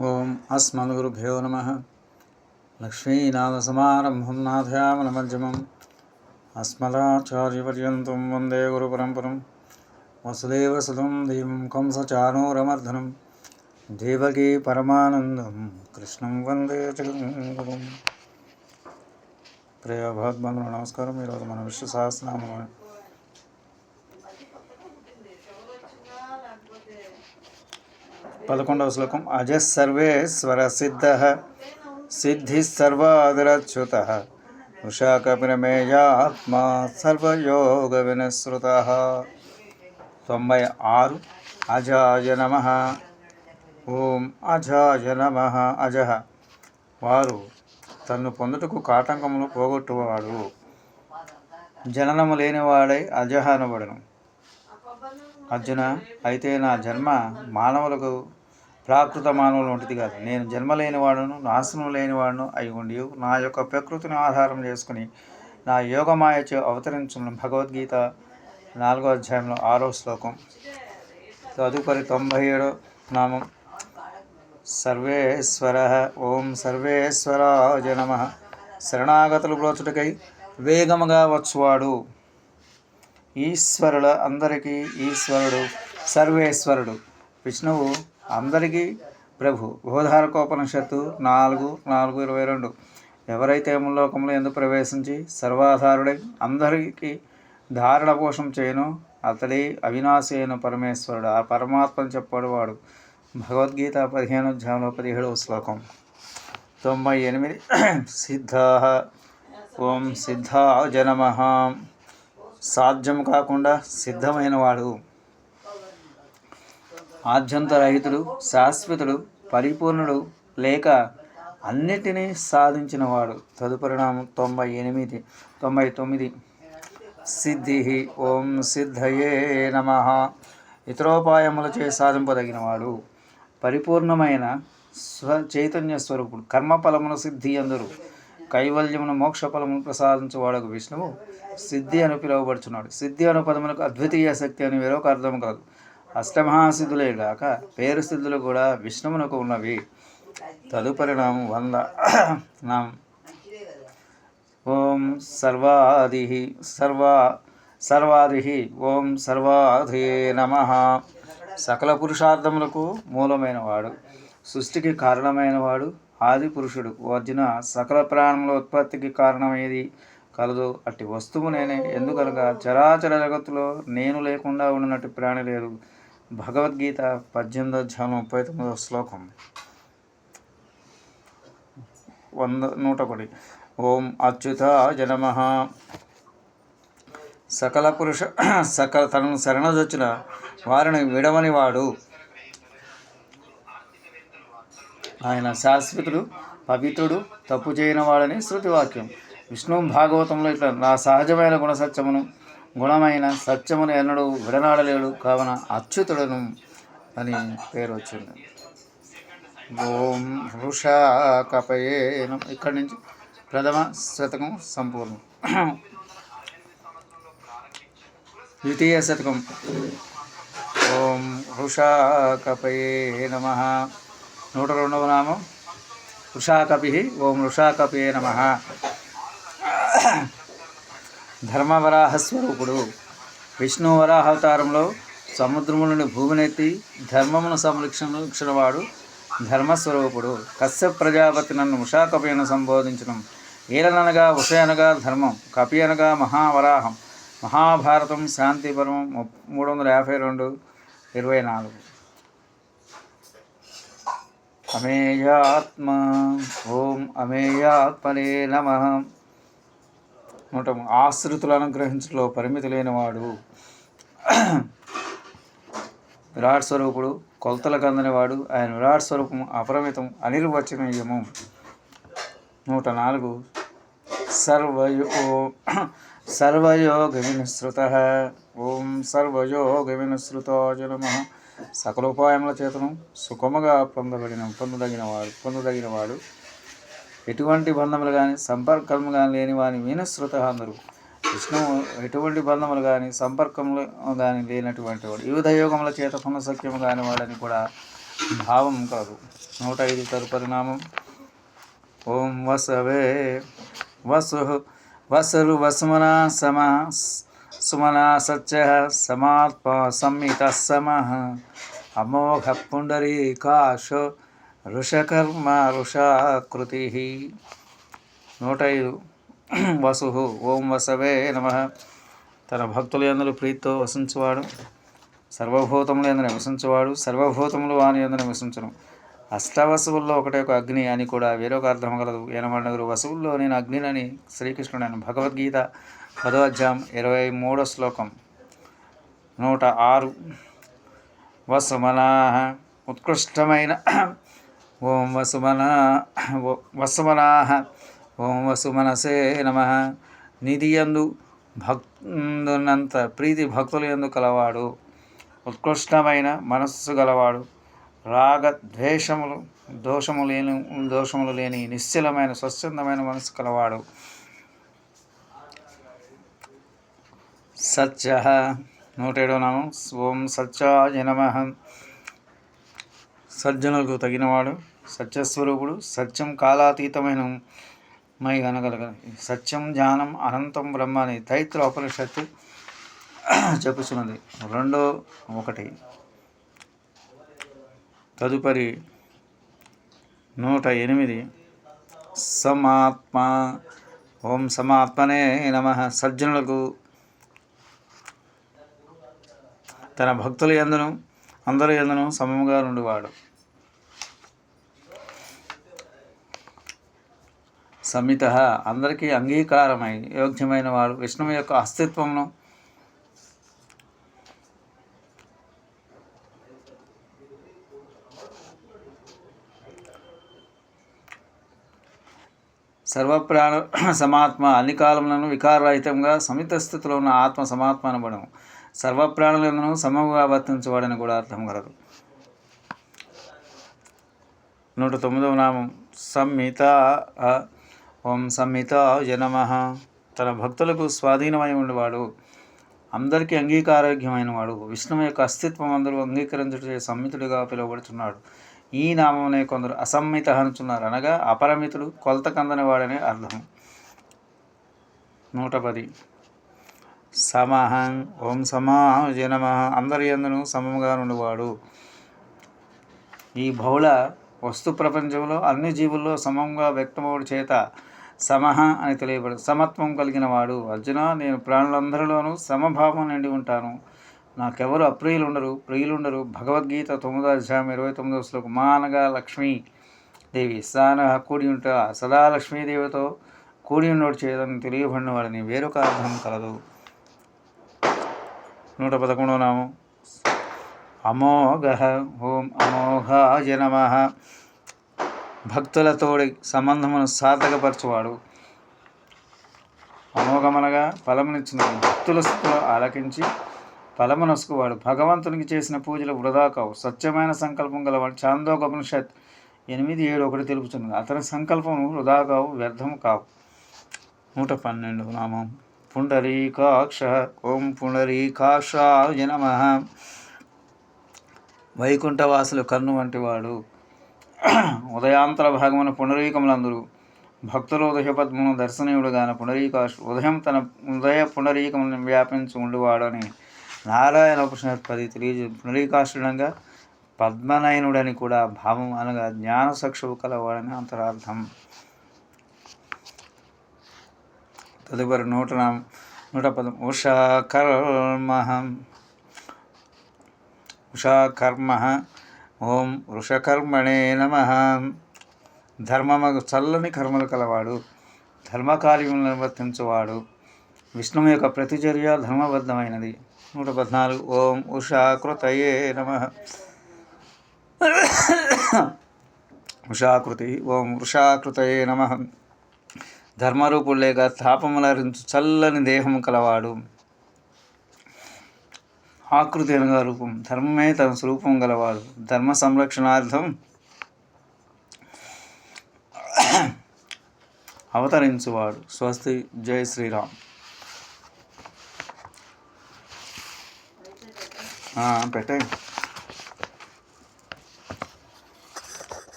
ఓం అస్మద్గురుభ్యో నమ. లక్ష్మీనాథసమారంభం నాథయామనమధ్యమం అస్మదాచార్యపర్యంతం వందే గురుపరంపరం. వసుదేవసుతం దీవం కంసచానూరమర్దనం. దేవకీ పరమానందం. కృష్ణం వందే జగద్గురుం ప్రియ భగవద్బంధువులు నమస్కారం. ఈరోజు మన విశ్వ సహస్రనామం పదకొండవ శ్లోకం. అజः సర్వేశ్వర సిద్ధ సిద్ధి సర్వాదిరచ్యుత. వృషాకపిరమేయాత్మ సర్వయోగ వినశ్రుత. తొంభై ఆరు. అజాయ నమ. ఓం అజాయ నమ. అజహ వారు తన్ను పొందుటకు కాటంకములు పోగొట్టువాడు. జననము లేనివాడై అజహ అనబడను. అర్జున అయితే నా జన్మ మానవులకు ప్రాకృత మానవులు వంటిది కాదు. నేను జన్మ లేనివాడును నాశనం లేనివాడును అయి ఉండి నా యొక్క ప్రకృతిని ఆధారం చేసుకుని నా యోగమాయచే అవతరించిన. భగవద్గీత నాలుగో అధ్యాయంలో ఆరో శ్లోకం. తదుపరి తొంభై ఏడో నామం. సర్వేశ్వర ఓం సర్వేశ్వర నమ. శరణాగతులు బ్రోచుటకై వేగముగా వచ్చువాడు. ఈశ్వరుల అందరికీ ఈశ్వరుడు సర్వేశ్వరుడు. విష్ణువు అందరికీ ప్రభు బోధారకోపనిషత్తు నాలుగు నాలుగు ఇరవై రెండు. ఎవరైతే ముల్లోకంలో ఎందుకు ప్రవేశించి సర్వాధారుడై అందరికీ ధారణ పోషం చేయను అతడి అవినాశి అయిన పరమేశ్వరుడు. ఆ పరమాత్మని చెప్పాడు వాడు. భగవద్గీత పదిహేను అధ్యాయంలో పదిహేడవ శ్లోకం. తొంభై ఎనిమిది. సిద్ధా. ఓం సిద్ధా నమః. సాధ్యం కాకుండా సిద్ధమైన వాడు. ఆద్యంతరహితుడు శాశ్వతుడు పరిపూర్ణుడు లేక అన్నిటినీ సాధించినవాడు. తదుపరిణామం తొంభై ఎనిమిది తొంభై తొమ్మిది. సిద్ధి ఓం సిద్ధయే నమ. ఇతరోపాయములచే సాధింపదగినవాడు. పరిపూర్ణమైన స్వ చైతన్య స్వరూపుడు. కర్మఫలమును సిద్ధి అందరు కైవల్యమును మోక్షఫలమును ఫలమును విష్ణువు. సిద్ధి అని పిలువబడుచున్నాడు. సిద్ధి అను పదములకు అద్వితీయ శక్తి అని వేరొక అర్థం కలదు అష్టమహాసిద్ధులే గాక పేరు సిద్ధులు కూడా విష్ణువునకు ఉన్నవి. తదుపరి నాం వంద నాం ఓం సర్వాది సర్వా సర్వాది ఓం సర్వాధి నమ. సకల పురుషార్థములకు మూలమైన వాడు సృష్టికి కారణమైన వాడు ఆది పురుషుడు. అర్జున సకల ప్రాణముల ఉత్పత్తికి కారణమేది? కలదు. అట్టి వస్తువు నేనే. ఎందుకనగా చరాచర జగత్తులో నేను లేకుండా ఉన్నట్టు ప్రాణి లేదు. భగవద్గీత పద్దెనిమిదో అధ్యాయం ముప్పై తొమ్మిదో శ్లోకం వంద నూట ఒకటి. ఓం అచ్యుత జనమ సకల పురుష సకల తనను శరణజొచ్చిన వారిని విడవని వాడు. ఆయన శాశ్వతుడు పవిత్రుడు తప్పు చేయని వాడని శృతివాక్యం. విష్ణు భాగవతంలో ఇట్లా నా సహజమైన గుణసత్యమును గుణమైన సత్యమును ఎన్నడూ విడనాడలేడు కావున అచ్యుతుడను అని పేరు వచ్చింది. ఓం హృషా కపయే ఇక్కడి నుంచి ప్రథమ శతకం సంపూర్ణం. ద్వితీయ శతకం. ఓం వృషా కపయే నమ. నూట రెండవ నామం. వృషాకపి. ఓం వృషాకపే నమ. ధర్మవరాహస్వరూపుడు. విష్ణు వరాహావతారంలో సముద్రము నుండి భూమినెత్తి ధర్మమును సంరక్షణవాడు ధర్మస్వరూపుడు. కశ్య ప్రజాపతి నన్ను ఉషాకపి సంబోధించడం ఈలనగా ఉష అనగా ధర్మం కపి అనగా మహావరాహం. మహాభారతం శాంతిపరం మూడు వందల యాభై రెండు ఇరవై నాలుగు అమేయాత్మ ఓం అమేయాత్మనే నమ. నూట ఆశ్రితులు అనుగ్రహించడంలో పరిమితి లేనివాడు. విరాట్ స్వరూపుడు కొలతలకు అందనివాడు ఆయన విరాట్ స్వరూపం అపరిమితం అనిర్వచనీయము. నూట నాలుగు. సర్వయో సర్వయోగ వినుసృత ఓం సర్వయోగ వినుసృతాయ సకలోపాయముల చేతను సుఖముగా పొందబడిన పొందదగినవాడు పొందదగినవాడు. ఎటువంటి బంధములు కానీ సంపర్కము కానీ లేని వాని మీనశ్రుత అందరు. విష్ణువు ఎటువంటి బంధములు కానీ సంపర్కములు కానీ లేనటువంటి వాడు. వివిధ యోగముల చేత పునఃసఖ్యము కాని వాడని కూడా భావం కలదు నూట ఐదు తదుపరి నామం. ఓం వసవే వసు వసరు వసుమన సమ సుమన సత్య సమాత్మ సంహిత సమ అమోఘ పుండరీకాశ ఋషకర్మ ఋషాకృతి నూట ఐదు వసు ఓం వసవే నమ. తన భక్తుల అందరూ ప్రీతితో వసించువాడు సర్వభూతములు ఎందు నివసించువాడు సర్వభూతములు వాని ఎందు నివసించను అష్టవసువుల్లో ఒకటే ఒక అగ్ని అని కూడా వేరొక అర్థం కలదు ఏనమండగురు వసువుల్లో నేను అగ్నినని శ్రీకృష్ణుడు అని భగవద్గీత పదో అధ్యాయం ఇరవై మూడో శ్లోకం నూట ఆరు. వసుమనా. ఉత్కృష్టమైన ఓం వసుమన వసుమనా ఓం వసుమనసే నమ. నిధియందు భక్తునంత ప్రీతి భక్తుల ఎందు కలవాడు. ఉత్కృష్టమైన మనస్సు గలవాడు. రాగ ద్వేషములు దోషము లేని దోషములు లేని నిశ్చలమైన స్వచ్ఛందమైన మనస్సు కలవాడు. సత్య. నూట ఏడో నామం. ఓం సత్యాయ నమ. సజ్జనులకు తగినవాడు సత్యస్వరూపుడు సత్యం కాలాతీతమైన మై అనగలగ సత్యం జ్ఞానం అనంతం బ్రహ్మ అని తైత్ర ఉపనిషత్తు చెప్పుచున్నది. రెండో ఒకటి. తదుపరి నూట ఎనిమిది సమాత్మ. ఓం సమాత్మనే నమ. సజ్జనులకు తన భక్తుల ఎందును అందరి ఎందును సమముగా నుండివాడు. సమిత అందరికీ అంగీకారమై యోగ్యమైన వాడు. విష్ణువు యొక్క అస్తిత్వంలో సర్వప్రాణ సమాత్మ అన్ని కాలములను వికారరహితంగా సమిత స్థితిలో ఉన్న ఆత్మ సమాత్మ అనబడము. సర్వప్రాణులను సమముగా వర్తించబడని కూడా అర్థం కలదు. నూట తొమ్మిదవ నామం సంహిత ఓం సంహితాయ జనమ తన భక్తులకు స్వాధీనమై ఉండేవాడు. అందరికీ అంగీకారోగ్యమైన వాడు విష్ణువు యొక్క అస్తిత్వం అందరూ అంగీకరించే సంహితుడిగా పిలువబడుతున్నాడు ఈ నామమునే కొందరు అసమ్మిత అనుచున్నారు. అనగా అపరమితుడు కొలత కందని వాడనే అర్థం. నూట పది. సమహం. ఓం సమాజ నమ. అందరి ఎందును సమముగా నుండివాడు. ఈ బహుళ వస్తు ప్రపంచంలో అన్ని జీవుల్లో సమంగా వ్యక్తమవుడు చేత సమహ అని తెలియబడు సమత్వం కలిగిన వాడు. అర్జున నేను ప్రాణులందరిలోనూ సమభావం నిండి ఉంటాను. నాకెవరు అప్రియులు ఉండరు ప్రియులు ఉండరు భగవద్గీత తొమ్మిదో అధ్యాయం ఇరవై తొమ్మిదో శ్లోకం. మా అనగా లక్ష్మీ దేవి. సాన కూడి ఉంటా సదా లక్ష్మీదేవితో కూడి ఉన్నోడు చేయదని తెలియబడిన వాడిని వేరొక అర్థం కలదు. నూట పదకొండవ నామం. అమోఘ ఓం అమోఘాయ నమ. భక్తులతోడి సంబంధమును సార్థకపరచువాడు. అమోఘమనగా ఫలమునిచ్చిన. భక్తుల స్థితిలో ఆలకించి ఫలమునసుకువాడు భగవంతునికి చేసిన పూజలు వృధా కావు స్వచ్ఛమైన సంకల్పం గలవాడు చాందోగోపనిషత్ ఎనిమిది ఏడు ఒకటి తెలుపుతున్నది అతని సంకల్పము వృధా కావు వ్యర్థము కావు. నూట పన్నెండు నామం. పుండరీకాక్ష ఓం పుండరీకాక్ష నమ. వైకుంఠవాసులు కన్ను వంటివాడు. ఉదయాంతర భాగమున పునరీకములందరూ. భక్తుల ఉదయపద్మను దర్శనీయుడుగాన పునరీకాశు ఉదయం తన ఉదయ పునరీకములను వ్యాపించి ఉండివాడని నారాయణ ఉపనిషత్పది తెలియజే పునరీకాశుడంగా పద్మనయనుడని కూడా భావం అనగా జ్ఞాన సక్షువు కలవాడని అంతరార్థం. తదుపరి నూట నూట పదం ఉషా కర్మ ఉషా కర్మ ఓం వృషకర్మణే నమ. ధర్మమగు చల్లని కర్మలు కలవాడు ధర్మకార్యములు నిర్వర్తించువాడు. విష్ణువు యొక్క ప్రతిచర్య ధర్మబద్ధమైనది. నూట పద్నాలుగు. ఓం ఉషాకృతయే నమ. ఉషాకృతి. ఓం వృషాకృతయే నమ. ధర్మరూపుడు లేక తాపములరించు చల్లని దేహము కలవాడు. ఆకృతి అనగా రూపం. ధర్మమే తన స్వరూపం గలవాడు ధర్మ సంరక్షణార్థం అవతరించువాడు. స్వస్తి. జై శ్రీరామ్. పెట్టండి